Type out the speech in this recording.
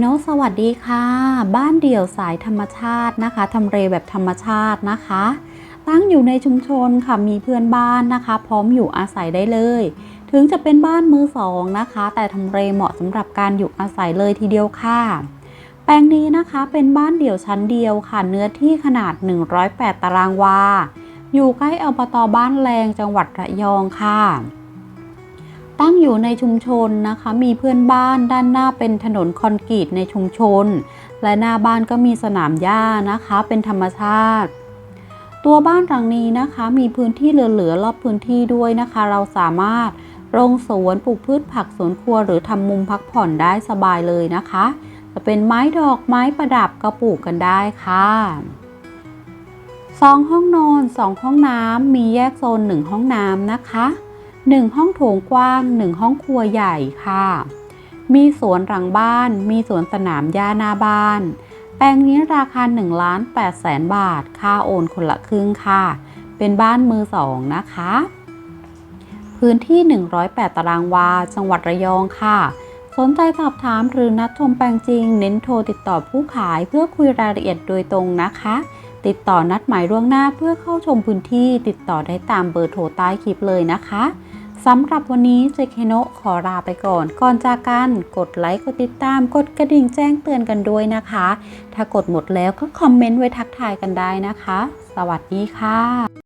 โนสวัสดีค่ะ บ้านเดี่ยวสายธรรมชาตินะคะทำเลแบบธรรมชาตินะคะ ตั้งอยู่ในชุมชนค่ะมีเพื่อนบ้านนะคะ พร้อมอยู่อาศัยได้เลย ถึงจะเป็นบ้านมือสองนะคะ แต่ทำเลเหมาะสำหรับการอยู่อาศัยเลยทีเดียวค่ะ แปลงนี้นะคะเป็นบ้านเดี่ยวชั้นเดียวค่ะ เนื้อที่ขนาด 108 ตารางวา อยู่ใกล้อบตบ้านแรงจังหวัดระยองค่ะ ตั้งอยู่ในชุมชนนะคะ มีเพื่อนบ้านด้านหน้าเป็นถนนคอนกรีตในชุมชน และหน้าบ้านก็มีสนามหญ้านะคะ เป็นธรรมชาติ ตัวบ้านหลังนี้นะคะ มีพื้นที่เหลือๆรอบพื้นที่ด้วยนะคะ เราสามารถโรงสวนปลูกพืชผักสวนครัว หรือทำมุมพักผ่อนได้สบายเลยนะคะ จะเป็นไม้ดอกไม้ประดับก็ปลูกกันได้ค่ะสองห้องนอนสองห้องน้ำมีแยกโซนหนึ่งห้องน้ำนะคะ 1 ห้องโถงกว้าง 1 ห้องครัวใหญ่ค่ะ มีสวนหลังบ้าน มีสวนสนามหญ้าหน้าบ้าน แปลงนี้ราคา1ล้าน8แสนบาท ค่าโอนคนละครึ่งค่ะ เป็นบ้านมือสองนะคะ พื้นที่ 108 ตารางวา จังหวัดระยองค่ะ สนใจสอบถามหรือนัดชมแปลงจริง เน้นโทรติดต่อผู้ขายเพื่อคุยรายละเอียดโดยตรงนะคะติดต่อนัดหมายล่วงหน้าเพื่อเข้าชมพื้นที่ติดต่อได้ตามเบอร์โทรใต้คลิปเลยนะคะ สำหรับวันนี้เจเคโนขอลาไปก่อน ก่อนจากกันกดไลค์กดติดตาม กดกระดิ่งแจ้งเตือนกันด้วยนะคะ ถ้ากดหมดแล้วก็คอมเมนต์ไว้ทักทายกันได้นะคะ สวัสดีค่ะ